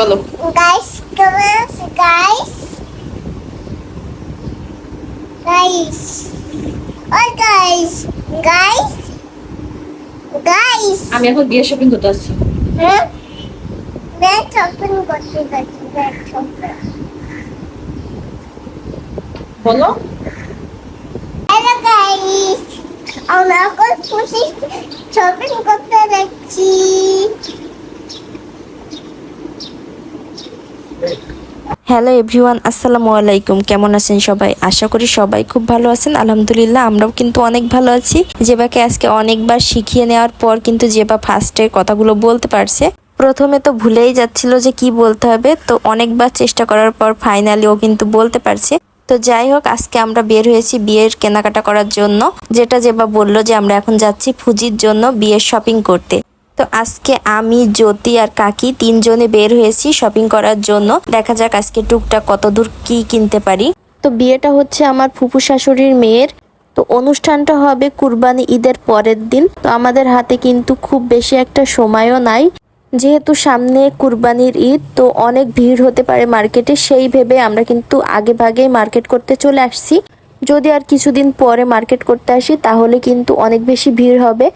বলো Guys, come on, guys. Guys. Oh, guys. Guys. Guys. আমি এখন বিয়ে শপিং করতে আসছি Huh? ব্যাগ শপিং করতে গেছি ব্যাগ শপিং বলো হ্যালো গাইস আমরা এখন খুশি শপিং করতে যাচ্ছি হ্যালো এভরিওয়ান, আসসালামু আলাইকুম। কেমন আছেন সবাই? আশা করি সবাই খুব ভালো আছেন। আলহামদুলিল্লাহ, আমরাও কিন্তু অনেক ভালো আছি। জেবাকে আজকে অনেকবার শিখিয়ে নেওয়ার পর কিন্তু জেবা ফার্স্টের কথাগুলো বলতে পারছে। প্রথমে তো ভুলেই যাচ্ছিল যে কি বলতে হবে। তো অনেকবার চেষ্টা করার পর ফাইনালি ও কিন্তু বলতে পারছে। তো যাই হোক, আজকে আমরা বের হয়েছি বিয়ের কেনাকাটা করার জন্য। যেটা যেবা বলল যে আমরা এখন যাচ্ছি ফুজির জন্য বিয়ের শপিং করতে। তো আজকে আমি, জ্যোতি আর কাকি তিনজনে বের হয়েছি শপিং করার জন্য। দেখা যাক আজকে টুকটাক কত দূর কি কিনতে পারি। তো বিয়েটা হচ্ছে আমার ফুপু শাশুড়ির মেয়ের। তো অনুষ্ঠানটা হবে কুরবানি ঈদের পরের দিন। তো আমাদের হাতে কিন্তু খুব বেশি একটা সময়ও নাই। যেহেতু সামনে কুরবানির ঈদ, তো অনেক ভিড় হতে পারে মার্কেটে। সেই ভেবে আমরা কিন্তু আগে ভাগেই মার্কেট করতে চলে আসছি। যদি আর কিছুদিন পরে মার্কেট করতে আসি, তাহলে কিন্তু অনেক বেশি ভিড় হবে।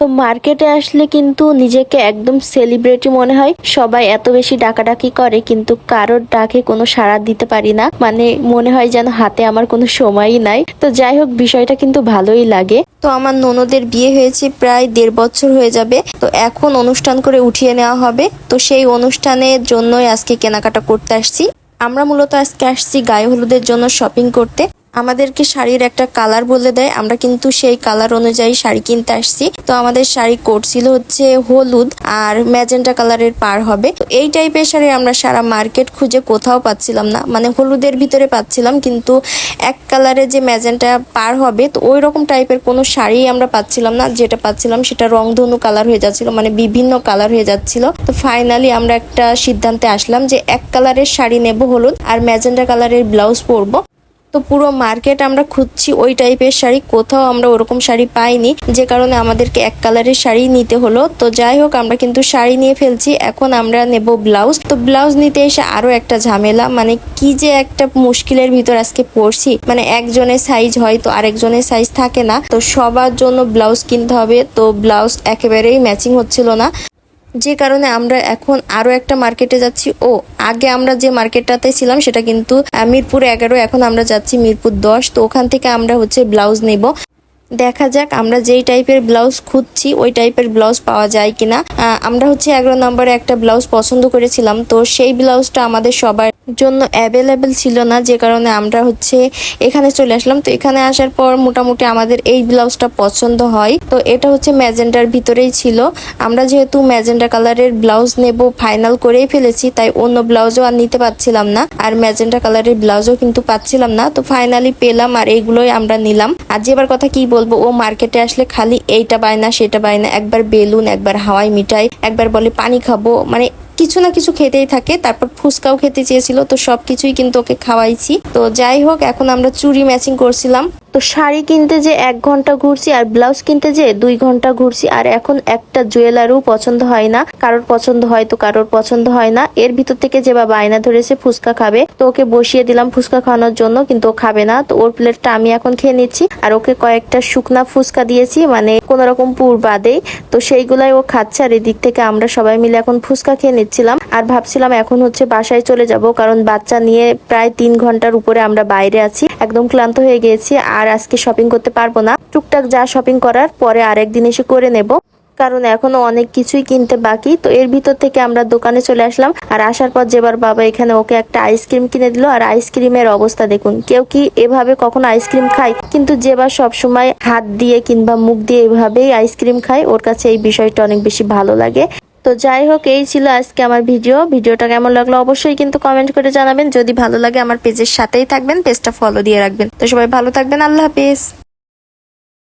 তো মার্কেটে আসলে কিন্তু নিজেকে একদম সেলিব্রিটি মনে হয়। সবাই এত বেশি ডাকাডাকি করে, কিন্তু কারোর ডাকে কোনো সাড়া দিতে পারি না। মানে মনে হয় যেন হাতে আমার কোনো সময়ই নাই। তো যাই হোক, বিষয়টা কিন্তু ভালোই লাগে। তো আমার ননদের বিয়ে হয়েছে প্রায় দেড় বছর হয়ে যাবে। তো এখন অনুষ্ঠান করে উঠিয়ে নেওয়া হবে। তো সেই অনুষ্ঠানের জন্যই আজকে কেনাকাটা করতে আসছি। আমরা মূলত আজকে আসছি গায়ে হলুদের জন্য শপিং করতে। আমাদেরকে শাড়ির একটা কালার বলে দেয়। আমরা কিন্তু সেই কালার অনুযায়ী শাড়ি কিনতে আসছি। তো আমাদের শাড়ি কোট ছিল হচ্ছে হলুদ আর ম্যাজেন্টা কালারের পার হবে। তো এই টাইপের শাড়ি আমরা সারা মার্কেট খুঁজে কোথাও পাচ্ছিলাম না। মানে হলুদের ভিতরে পাচ্ছিলাম, কিন্তু এক কালারের যে ম্যাজেন্টা পার হবে, তো ওই রকম টাইপের কোনো শাড়ি আমরা পাচ্ছিলাম না। যেটা পাচ্ছিলাম সেটা রংধনু কালার হয়ে যাচ্ছিল মানে বিভিন্ন কালার হয়ে যাচ্ছিল। তো ফাইনালি আমরা একটা সিদ্ধান্তে আসলাম যে এক কালারের শাড়ি নেব হলুদ আর ম্যাজেন্টা কালারের ব্লাউজ পরবো। তো পুরো মার্কেট আমরা খুঁজছি ওই টাইপের শাড়ি, কোথাও আমরা ওরকম শাড়ি পাইনি, যে কারণে আমাদেরকে এক কালারের শাড়ি নিতে হলো। তো যাই হোক, আমরা কিন্তু শাড়ি নিয়ে ফেলছি, এখন আমরা নেব ব্লাউজ তো ব্লাউজ নিতে এসে আরও একটা ঝামেলা মানে কি যে একটা মুশকিলের ভিতর আজকে পড়ছি। মানে একজনের সাইজ হয় তো আরেকজনের সাইজ থাকে না, তো সবার জন্য ব্লাউজ কিনতে হবে। তো ব্লাউজ একেবারেই ম্যাচিং হচ্ছিল না। যে কারণে আমরা এখন আরও একটা মার্কেটে যাচ্ছি। ও, আগে আমরা যে মার্কেটটাতে ছিলাম সেটা কিন্তু মিরপুর এগারো এখন আমরা যাচ্ছি মিরপুর দশ। তো ওখান থেকে আমরা হচ্ছে ব্লাউজ নেব। দেখা যাক আমরা যেই টাইপের ব্লাউজ খুঁজছি, ওই টাইপের ব্লাউজ পাওয়া যায় কিনা। আমরা হচ্ছে এগারো নম্বরে একটা ব্লাউজ পছন্দ করেছিলাম, তো সেই ব্লাউজটা আমাদের সবার জন্য অ্যাভেলেবেল ছিল না, যে কারণে আমরা হচ্ছে এখানে চলে আসলাম। তো এখানে আসার পর মোটামুটি আমাদের এই ব্লাউজটা পছন্দ হয়। তো এটা হচ্ছে ম্যাজেন্ডার ভিতরেই ছিল। আমরা যেহেতু ম্যাজেন্ডা কালারের ব্লাউজ নেব ফাইনাল করেই ফেলেছি, তাই অন্য ব্লাউজও আর নিতে পারছিলাম না। আর ম্যাজেন্ডা কালারের ব্লাউজও কিন্তু পাচ্ছিলাম না। তো ফাইনালি পেলাম আর এইগুলোই আমরা নিলাম। আর যেবার কথা কি বলব, ও মার্কেটে আসলে খালি এইটা বায় না, সেটা বায় না, একবার বেলুন, একবার হাওয়াই মিঠাই, একবার বলে পানি খাব মানে কিছু না কিছু খেতেই থাকে, তারপর ফুচকাও খেতে চেয়েছিল, তো সব কিছুই কিন্তু ওকে খাওয়াইছি। তো যাই হোক, এখন আমরা চুরি ম্যাচিং করছিলাম। তো শাড়ি কিনতে যে এক ঘণ্টা ঘুরছি আর ব্লাউজ কিনতে যে দুই ঘণ্টা ঘুরছি, আর এখন একটা জুয়েলারও পছন্দ হয় না। কারোর পছন্দ হয় তো কারোর পছন্দ হয় না। এর ভিতর থেকে যে বাবা আয়না ধরেছে, ফুচকা খাবে। তো ওকে বসিয়ে দিলাম ফুচকা খাওয়ানোর জন্য, কিন্তু ও খাবে না। তো ওর প্লেটটা আমি এখন খেয়ে নিচ্ছি। আর ওকে কয়েকটা শুকনা ফুচকা দিয়েছি মানে কোন রকম পুর বাদেই। তো সেইগুলাই ও খাচ্ছে, আর এদিক থেকে আমরা সবাই মিলে এখন ফুচকা খেয়ে নিচ্ছিলাম আর ভাবছিলাম এখন হচ্ছে বাসায় চলে যাব, কারণ বাচ্চা নিয়ে প্রায় তিন ঘণ্টার উপরে আমরা বাইরে আছি। একদম ক্লান্ত হয়ে গিয়েছি আর আজকে শপিং করতে পারব না। টুকটাক যা শপিং করার পরে আরেকদিন এসে করে নেব, কারণ এখনও অনেক কিছুই কিনতে বাকি। তো এর ভিতর থেকে আমরা দোকানে চলে আসলাম আর আসার পর যেবার বাবা এখানে ওকে একটা আইসক্রিম কিনে দিল। আর আইসক্রিমের অবস্থা দেখুন, কেউ কি এভাবে কখনো আইসক্রিম খায়? কিন্তু যেবার সবসময় হাত দিয়ে কিংবা মুখ দিয়ে এভাবেই আইসক্রিম খায়, ওর কাছে এই বিষয়টা অনেক বেশি ভালো লাগে। তো যাই হোক, এই ছিল আজকে আমার ভিডিও। ভিডিওটা কেমন লাগল অবশ্যই কিন্তু কমেন্ট করে জানাবেন। যদি ভালো লাগে আমার পেজের সাথেই থাকবেন পেজটা ফলো দিয়ে রাখবেন। তো সবাই ভালো থাকবেন, আল্লাহ হাফেজ।